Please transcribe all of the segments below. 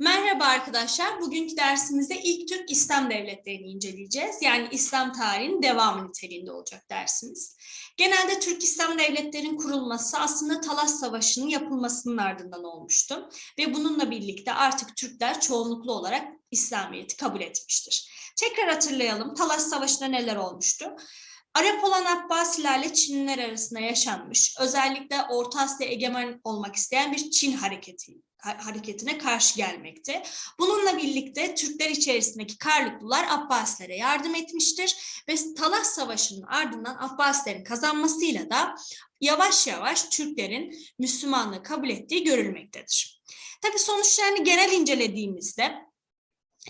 Merhaba arkadaşlar. Bugünkü dersimizde ilk Türk İslam devletlerini inceleyeceğiz. Yani İslam tarihinin devamı niteliğinde olacak dersimiz. Genelde Türk İslam devletlerinin kurulması aslında Talas Savaşı'nın yapılmasının ardından olmuştu. Ve bununla birlikte artık Türkler çoğunluklu olarak İslamiyet'i kabul etmiştir. Tekrar hatırlayalım. Talas Savaşı'nda neler olmuştu? Arap olan Abbasilerle Çinliler arasında yaşanmış, özellikle Orta Asya egemen olmak isteyen bir Çin hareketi hareketine karşı gelmekte. Bununla birlikte Türkler içerisindeki Karlıklılar Abbasilere yardım etmiştir ve Talas Savaşı'nın ardından Abbasilerin kazanmasıyla da yavaş yavaş Türklerin Müslümanlığı kabul ettiği görülmektedir. Tabii sonuçlarını genel incelediğimizde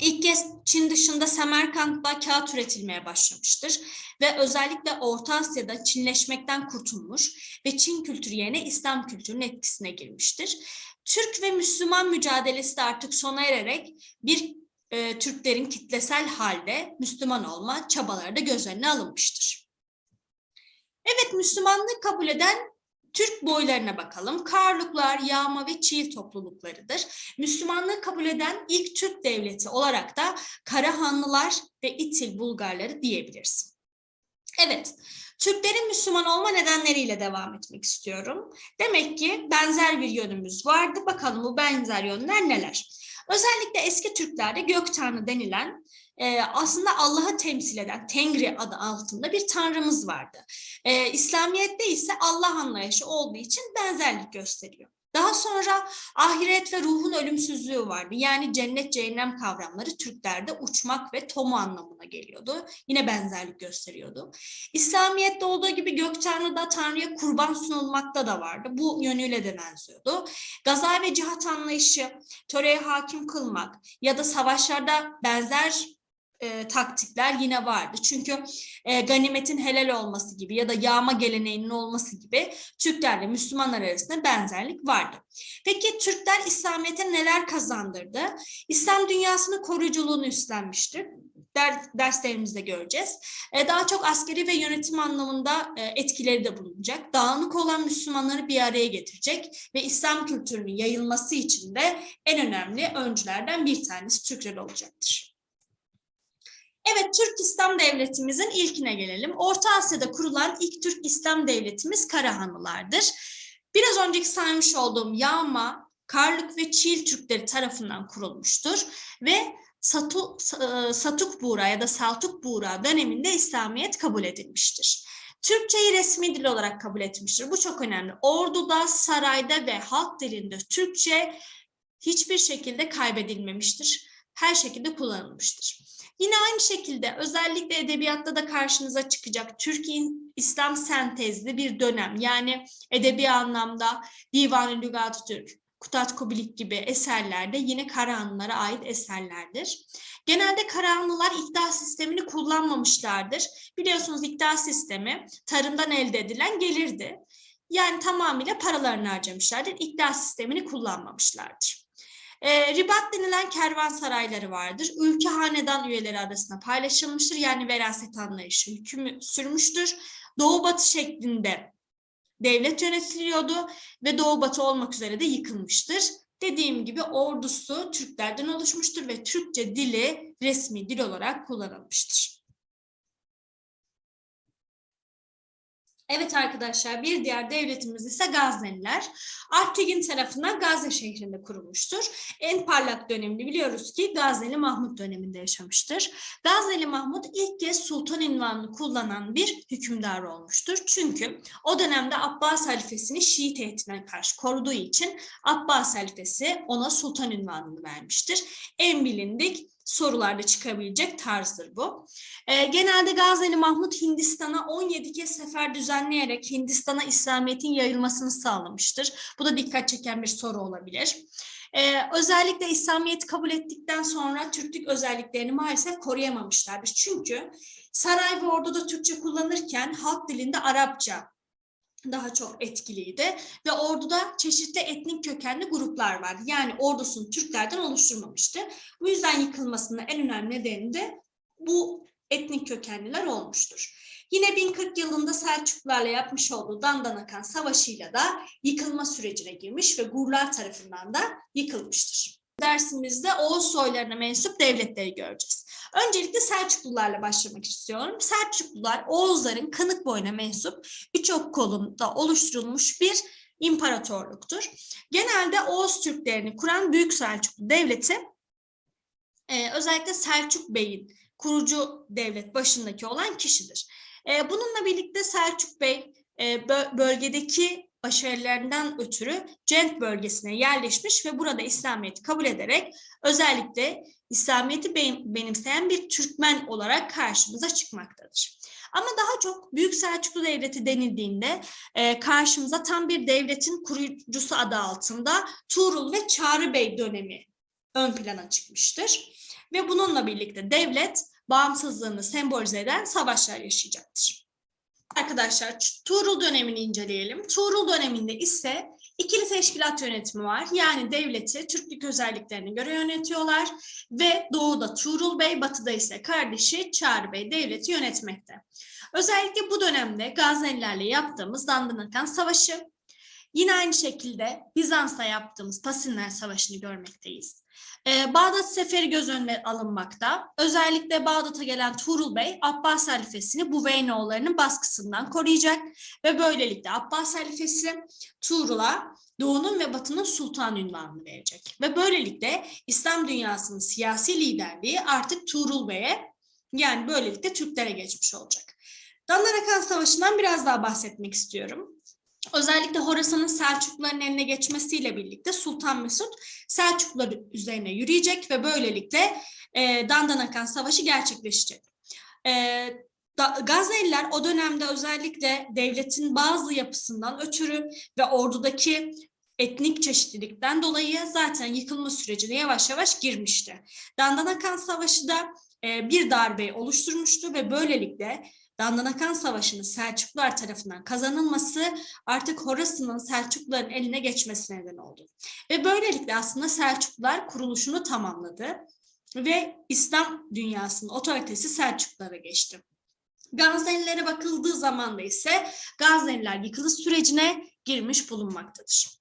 İlk kez Çin dışında Semerkant'ta kağıt üretilmeye başlamıştır ve özellikle Orta Asya'da Çinleşmekten kurtulmuş ve Çin kültürü yerine İslam kültürünün etkisine girmiştir. Türk ve Müslüman mücadelesi de artık sona ererek bir e, Türklerin kitlesel halde Müslüman olma çabaları da göz önüne alınmıştır. Evet Müslümanlığı kabul eden Türk boylarına bakalım. Karluklar, yağma ve Çiğ topluluklarıdır. Müslümanlığı kabul eden ilk Türk devleti olarak da Karahanlılar ve İtil Bulgarları diyebilirsin. Evet, Türklerin Müslüman olma nedenleriyle devam etmek istiyorum. Demek ki benzer bir yönümüz vardı. Bakalım bu benzer yönler neler? Özellikle eski Türklerde gök tanrı denilen e, aslında Allah'ı temsil eden Tengri adı altında bir tanrımız vardı. E, İslamiyet'te ise Allah anlayışı olduğu için benzerlik gösteriyor. Daha sonra ahiret ve ruhun ölümsüzlüğü vardı. Yani cennet cehennem kavramları Türklerde uçmak ve tomu anlamına geliyordu. Yine benzerlik gösteriyordu. İslamiyet'te olduğu gibi gök tanrıda Tanrı'ya kurban sunulmakta da vardı. Bu yönüyle de benziyordu. Gaza ve cihat anlayışı, töreye hakim kılmak ya da savaşlarda benzer e, taktikler yine vardı. Çünkü e, ganimetin helal olması gibi ya da yağma geleneğinin olması gibi Türklerle Müslümanlar arasında benzerlik vardı. Peki Türkler İslamiyet'e neler kazandırdı? İslam dünyasının koruyuculuğunu üstlenmiştir. Der, derslerimizde göreceğiz. E, daha çok askeri ve yönetim anlamında e, etkileri de bulunacak. Dağınık olan Müslümanları bir araya getirecek ve İslam kültürünün yayılması için de en önemli öncülerden bir tanesi Türkler olacaktır. Evet, Türk İslam Devletimizin ilkine gelelim. Orta Asya'da kurulan ilk Türk İslam Devletimiz Karahanlılardır. Biraz önceki saymış olduğum Yağma, Karlık ve Çiğil Türkleri tarafından kurulmuştur ve Satu, e, Satuk Buğra ya da Saltuk Buğra döneminde İslamiyet kabul edilmiştir. Türkçeyi resmi dil olarak kabul etmiştir. Bu çok önemli. Orduda, sarayda ve halk dilinde Türkçe hiçbir şekilde kaybedilmemiştir. Her şekilde kullanılmıştır. Yine aynı şekilde özellikle edebiyatta da karşınıza çıkacak Türkiye İslam sentezli bir dönem. Yani edebi anlamda Divan-ı Lügat Türk, Kutat Kubilik gibi eserlerde yine Karahanlılara ait eserlerdir. Genelde Karahanlılar iktidar sistemini kullanmamışlardır. Biliyorsunuz iktidar sistemi tarımdan elde edilen gelirdi. Yani tamamıyla paralarını harcamışlardır. İktidar sistemini kullanmamışlardır. E, ribat denilen kervansarayları vardır. Ülke hanedan üyeleri arasında paylaşılmıştır. Yani veraset anlayışı hüküm sürmüştür. Doğu batı şeklinde devlet yönetiliyordu ve doğu batı olmak üzere de yıkılmıştır. Dediğim gibi ordusu Türklerden oluşmuştur ve Türkçe dili resmi dil olarak kullanılmıştır. Evet arkadaşlar bir diğer devletimiz ise Gazneliler. Artvin tarafından Gazze şehrinde kurulmuştur. En parlak dönemini biliyoruz ki Gazneli Mahmut döneminde yaşamıştır. Gazneli Mahmut ilk kez sultan ünvanını kullanan bir hükümdar olmuştur. Çünkü o dönemde Abbas halifesini Şii tehditine karşı koruduğu için Abbas halifesi ona sultan ünvanını vermiştir. En bilindik sorularda çıkabilecek tarzdır bu. E, genelde Gazneli Mahmut Hindistan'a 17 kez sefer düzenleyerek Hindistan'a İslamiyet'in yayılmasını sağlamıştır. Bu da dikkat çeken bir soru olabilir. Ee, özellikle İslamiyet'i kabul ettikten sonra Türklük özelliklerini maalesef koruyamamışlardır. Çünkü saray ve orduda Türkçe kullanırken halk dilinde Arapça daha çok etkiliydi ve orduda çeşitli etnik kökenli gruplar vardı. Yani ordusunu Türklerden oluşturmamıştı. Bu yüzden yıkılmasının en önemli nedeni de bu etnik kökenliler olmuştur. Yine 1040 yılında Selçuklularla yapmış olduğu Dandanakan Savaşı'yla da yıkılma sürecine girmiş ve Gurlar tarafından da yıkılmıştır. Dersimizde Oğuz soylarına mensup devletleri göreceğiz. Öncelikle Selçuklularla başlamak istiyorum. Selçuklular Oğuzların kanık boyuna mensup üç ok kolunda oluşturulmuş bir imparatorluktur. Genelde Oğuz Türklerini kuran Büyük Selçuklu Devleti e, özellikle Selçuk Bey'in kurucu devlet başındaki olan kişidir. E, bununla birlikte Selçuk Bey e, bölgedeki başarılarından ötürü Cent bölgesine yerleşmiş ve burada İslamiyet'i kabul ederek özellikle İslamiyet'i benimseyen bir Türkmen olarak karşımıza çıkmaktadır. Ama daha çok Büyük Selçuklu Devleti denildiğinde e, karşımıza tam bir devletin kurucusu adı altında Tuğrul ve Çağrı Bey dönemi ön plana çıkmıştır. Ve bununla birlikte devlet bağımsızlığını sembolize eden savaşlar yaşayacaktır. Arkadaşlar Tuğrul dönemini inceleyelim. Tuğrul döneminde ise ikili teşkilat yönetimi var. Yani devleti Türklük özelliklerine göre yönetiyorlar ve doğuda Tuğrul Bey, batıda ise kardeşi Çağrı Bey devleti yönetmekte. Özellikle bu dönemde Gaznelilerle yaptığımız Dandanakan Savaşı, yine aynı şekilde Bizans'ta yaptığımız Pasinler Savaşı'nı görmekteyiz. Ee, Bağdat Seferi göz önüne alınmakta. Özellikle Bağdat'a gelen Tuğrul Bey Abbas halifesini bu Veynoğullarının baskısından koruyacak ve böylelikle Abbas halifesi Tuğrul'a Doğu'nun ve Batı'nın sultan ünvanını verecek. Ve böylelikle İslam dünyasının siyasi liderliği artık Tuğrul Bey'e yani böylelikle Türklere geçmiş olacak. Dandanakan Savaşı'ndan biraz daha bahsetmek istiyorum. Özellikle Horasan'ın Selçukluların eline geçmesiyle birlikte Sultan Mesut Selçuklular üzerine yürüyecek ve böylelikle e, Dandanakan Savaşı gerçekleşecek. E, da, o dönemde özellikle devletin bazı yapısından ötürü ve ordudaki etnik çeşitlilikten dolayı zaten yıkılma sürecine yavaş yavaş girmişti. Dandanakan Savaşı da e, bir darbe oluşturmuştu ve böylelikle Dandanakan Savaşı'nın Selçuklular tarafından kazanılması artık Horasan'ın Selçukluların eline geçmesine neden oldu. Ve böylelikle aslında Selçuklular kuruluşunu tamamladı ve İslam dünyasının otoritesi Selçuklulara geçti. Gaznelilere bakıldığı zaman da ise Gazneliler yıkılış sürecine girmiş bulunmaktadır.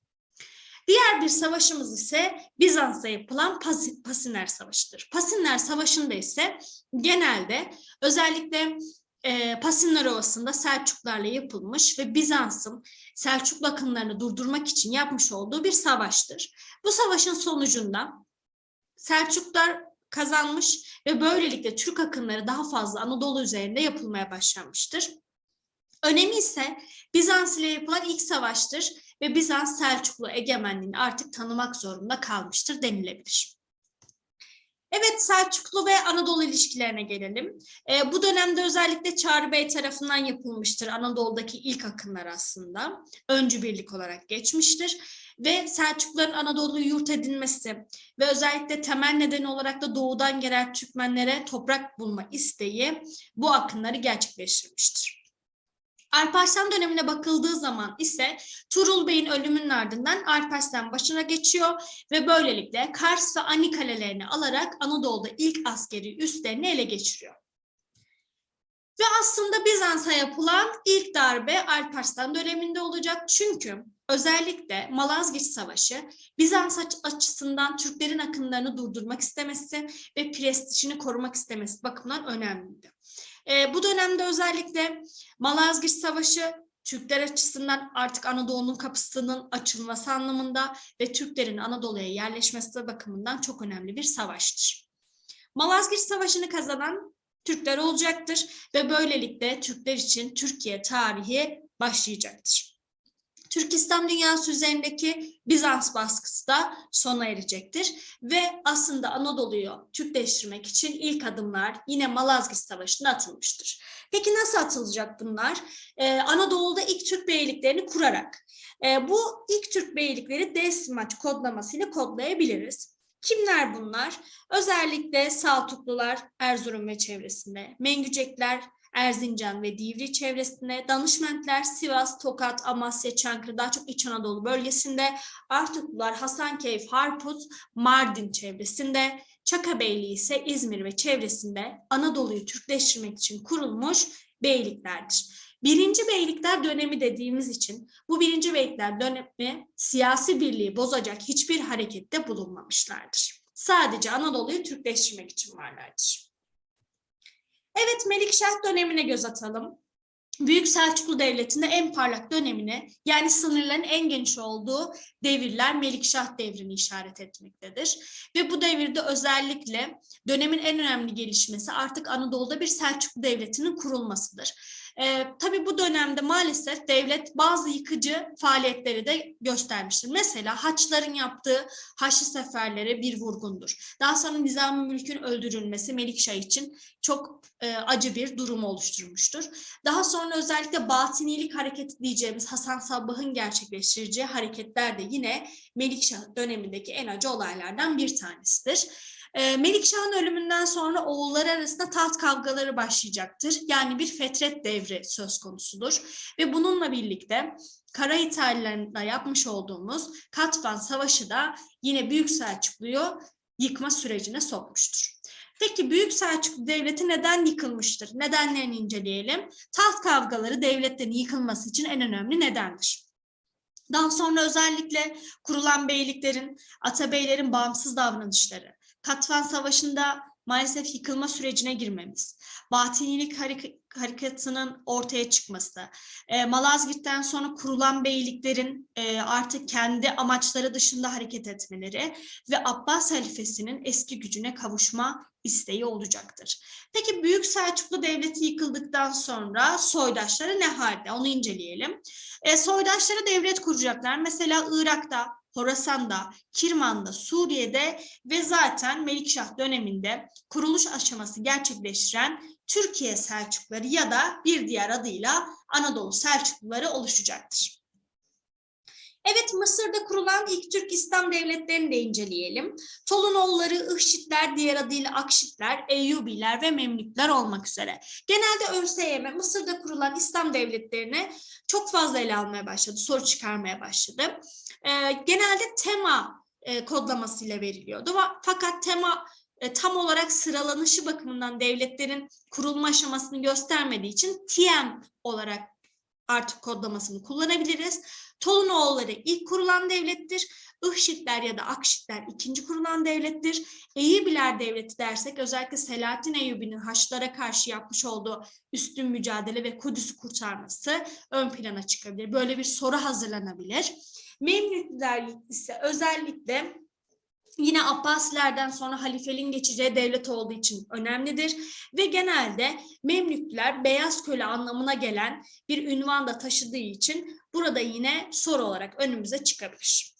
Diğer bir savaşımız ise Bizans'ta yapılan Pasiner Savaşı'dır. Pasiner Savaşı'nda ise genelde özellikle e, Pasinler Ovası'nda Selçuklarla yapılmış ve Bizans'ın Selçuklu akınlarını durdurmak için yapmış olduğu bir savaştır. Bu savaşın sonucunda Selçuklar kazanmış ve böylelikle Türk akınları daha fazla Anadolu üzerinde yapılmaya başlanmıştır. Önemi ise Bizans ile yapılan ilk savaştır ve Bizans Selçuklu egemenliğini artık tanımak zorunda kalmıştır denilebilir. Evet Selçuklu ve Anadolu ilişkilerine gelelim. E, bu dönemde özellikle Çağrı Bey tarafından yapılmıştır Anadolu'daki ilk akınlar aslında. Öncü birlik olarak geçmiştir. Ve Selçukluların Anadolu'yu yurt edinmesi ve özellikle temel nedeni olarak da doğudan gelen Türkmenlere toprak bulma isteği bu akınları gerçekleştirmiştir. Alparslan dönemine bakıldığı zaman ise Turul Bey'in ölümünün ardından Alparslan başına geçiyor ve böylelikle Kars ve Ani kalelerini alarak Anadolu'da ilk askeri üslerini ele geçiriyor. Ve aslında Bizans'a yapılan ilk darbe Alparslan döneminde olacak çünkü özellikle Malazgirt Savaşı Bizans açısından Türklerin akınlarını durdurmak istemesi ve prestijini korumak istemesi bakımından önemliydi. E, bu dönemde özellikle Malazgirt Savaşı Türkler açısından artık Anadolu'nun kapısının açılması anlamında ve Türklerin Anadolu'ya yerleşmesi bakımından çok önemli bir savaştır. Malazgirt Savaşı'nı kazanan Türkler olacaktır ve böylelikle Türkler için Türkiye tarihi başlayacaktır. Türk İslam dünyası üzerindeki Bizans baskısı da sona erecektir. Ve aslında Anadolu'yu Türkleştirmek için ilk adımlar yine Malazgirt Savaşı'nda atılmıştır. Peki nasıl atılacak bunlar? Ee, Anadolu'da ilk Türk beyliklerini kurarak. Ee, bu ilk Türk beylikleri Desmaç kodlamasıyla kodlayabiliriz. Kimler bunlar? Özellikle Saltuklular Erzurum ve çevresinde, Mengücekler Erzincan ve Divri çevresinde, danışmentler Sivas, Tokat, Amasya, Çankırı, daha çok İç Anadolu bölgesinde, Artuklular Hasankeyf, Harput, Mardin çevresinde, Çakabeyli ise İzmir ve çevresinde Anadolu'yu Türkleştirmek için kurulmuş beyliklerdir. Birinci beylikler dönemi dediğimiz için bu birinci beylikler dönemi siyasi birliği bozacak hiçbir harekette bulunmamışlardır. Sadece Anadolu'yu Türkleştirmek için varlardır. Evet Melikşah dönemine göz atalım. Büyük Selçuklu Devleti'nde en parlak dönemine yani sınırların en geniş olduğu devirler Melikşah devrini işaret etmektedir. Ve bu devirde özellikle dönemin en önemli gelişmesi artık Anadolu'da bir Selçuklu Devleti'nin kurulmasıdır. Ee, tabii bu dönemde maalesef devlet bazı yıkıcı faaliyetleri de göstermiştir. Mesela Haçların yaptığı Haçlı seferlere bir vurgundur. Daha sonra Nizam-ı Mülk'ün öldürülmesi Melikşah için çok e, acı bir durum oluşturmuştur. Daha sonra özellikle Batinilik hareketi diyeceğimiz Hasan Sabbah'ın gerçekleştireceği hareketler de yine Melikşah dönemindeki en acı olaylardan bir tanesidir. E, Melikşah'ın ölümünden sonra oğulları arasında taht kavgaları başlayacaktır. Yani bir fetret devri söz konusudur. Ve bununla birlikte Kara İtalyanlarla yapmış olduğumuz Katvan Savaşı da yine Büyük Selçuklu'yu yıkma sürecine sokmuştur. Peki Büyük Selçuklu Devleti neden yıkılmıştır? Nedenlerini inceleyelim. Taht kavgaları devletlerin yıkılması için en önemli nedendir. Daha sonra özellikle kurulan beyliklerin, atabeylerin bağımsız davranışları, Katvan Savaşı'nda maalesef yıkılma sürecine girmemiz, Batinilik harekatının ortaya çıkması, e, Malazgirt'ten sonra kurulan beyliklerin e, artık kendi amaçları dışında hareket etmeleri ve Abbas halifesinin eski gücüne kavuşma isteği olacaktır. Peki Büyük Selçuklu Devleti yıkıldıktan sonra soydaşları ne halde? Onu inceleyelim. E, soydaşları devlet kuracaklar. Mesela Irak'ta, Horasan'da, Kirman'da, Suriye'de ve zaten Melikşah döneminde kuruluş aşaması gerçekleştiren Türkiye Selçukları ya da bir diğer adıyla Anadolu Selçukluları oluşacaktır. Evet Mısır'da kurulan ilk Türk İslam devletlerini de inceleyelim. Tolunoğulları, Ihşitler, diğer adıyla Akşitler, Eyyubiler ve Memlükler olmak üzere. Genelde ÖSYM Mısır'da kurulan İslam devletlerini çok fazla ele almaya başladı, soru çıkarmaya başladı. Ee, genelde tema e, kodlamasıyla veriliyordu. Fakat tema e, tam olarak sıralanışı bakımından devletlerin kurulma aşamasını göstermediği için TM olarak artık kodlamasını kullanabiliriz. Tolunoğulları ilk kurulan devlettir. Ihşitler ya da Akşitler ikinci kurulan devlettir. Eyyubiler devleti dersek özellikle Selahattin Eyyubi'nin Haçlara karşı yapmış olduğu üstün mücadele ve Kudüs'ü kurtarması ön plana çıkabilir. Böyle bir soru hazırlanabilir. Memlükler ise özellikle Yine Abbasilerden sonra halifeliğin geçeceği devlet olduğu için önemlidir ve genelde Memlükler beyaz köle anlamına gelen bir ünvan da taşıdığı için burada yine soru olarak önümüze çıkabilir.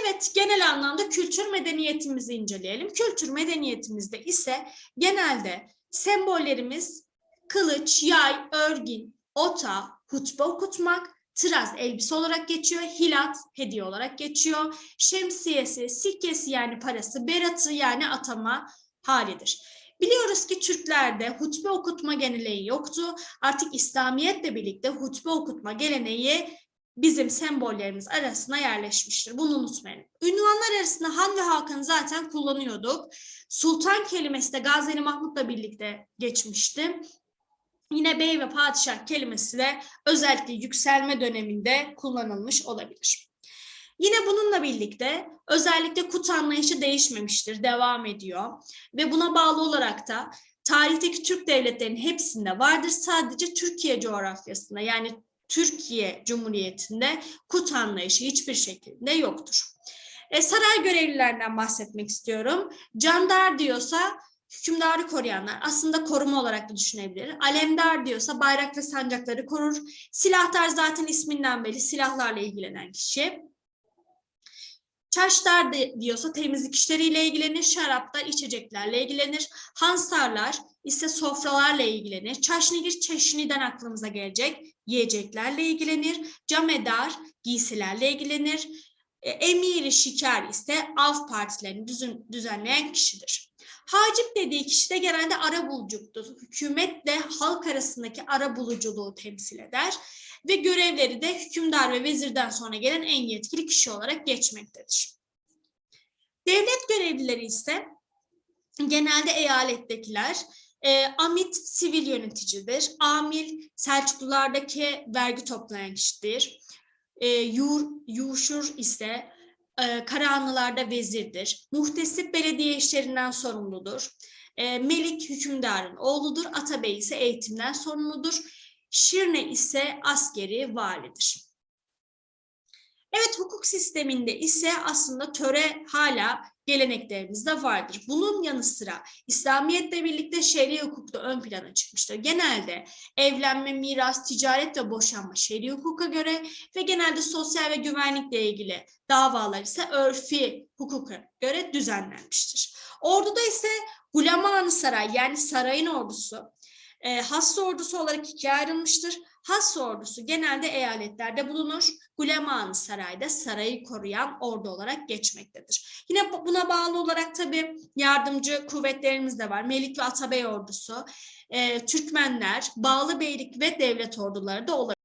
Evet, genel anlamda kültür medeniyetimizi inceleyelim. Kültür medeniyetimizde ise genelde sembollerimiz kılıç, yay, örgün, ota, hutbe okutmak, Tıraz elbise olarak geçiyor. Hilat hediye olarak geçiyor. Şemsiyesi, sikkesi yani parası, beratı yani atama halidir. Biliyoruz ki Türklerde hutbe okutma geleneği yoktu. Artık İslamiyetle birlikte hutbe okutma geleneği bizim sembollerimiz arasına yerleşmiştir. Bunu unutmayın. Ünvanlar arasında Han ve Hakan'ı zaten kullanıyorduk. Sultan kelimesi de Gazeli Mahmut'la birlikte geçmişti. Yine bey ve padişah kelimesi de özellikle yükselme döneminde kullanılmış olabilir. Yine bununla birlikte özellikle kut anlayışı değişmemiştir, devam ediyor. Ve buna bağlı olarak da tarihteki Türk devletlerinin hepsinde vardır. Sadece Türkiye coğrafyasında yani Türkiye Cumhuriyeti'nde kut anlayışı hiçbir şekilde yoktur. E, saray görevlilerden bahsetmek istiyorum. Candar diyorsa hükümdarı koruyanlar aslında koruma olarak da düşünebilir. Alemdar diyorsa bayrak ve sancakları korur. Silahtar zaten isminden belli silahlarla ilgilenen kişi. Çarşdar diyorsa temizlik işleriyle ilgilenir, şaraplar içeceklerle ilgilenir. Hansarlar ise sofralarla ilgilenir. Çaşnigir çeşniden aklımıza gelecek yiyeceklerle ilgilenir. Camedar giysilerle ilgilenir. E, emiri şikar ise av partilerini düzenleyen kişidir. Hacip dediği kişi de genelde ara buluculuktur. Hükümetle halk arasındaki ara buluculuğu temsil eder ve görevleri de hükümdar ve vezirden sonra gelen en yetkili kişi olarak geçmektedir. Devlet görevlileri ise genelde eyalettekiler E, Amit sivil yöneticidir. Amil Selçuklulardaki vergi toplayan kişidir. E, Yur, Yuşur ise e, Karahanlılarda vezirdir. Muhtesip belediye işlerinden sorumludur. E, Melik hükümdarın oğludur. Atabey ise eğitimden sorumludur. Şirne ise askeri validir. Evet hukuk sisteminde ise aslında töre hala geleneklerimizde vardır. Bunun yanı sıra İslamiyetle birlikte şer'i hukuk da ön plana çıkmıştır. Genelde evlenme, miras, ticaret ve boşanma şer'i hukuka göre ve genelde sosyal ve güvenlikle ilgili davalar ise örfi hukuka göre düzenlenmiştir. Orduda ise Guleman Saray yani sarayın ordusu e, Hassa ordusu olarak ikiye ayrılmıştır. Hassa ordusu genelde eyaletlerde bulunur. Guleman Saray'da sarayı koruyan ordu olarak geçmektedir. Yine buna bağlı olarak tabii yardımcı kuvvetlerimiz de var. Melik ve Atabey ordusu, e, Türkmenler, Bağlı Beylik ve devlet orduları da olabilir.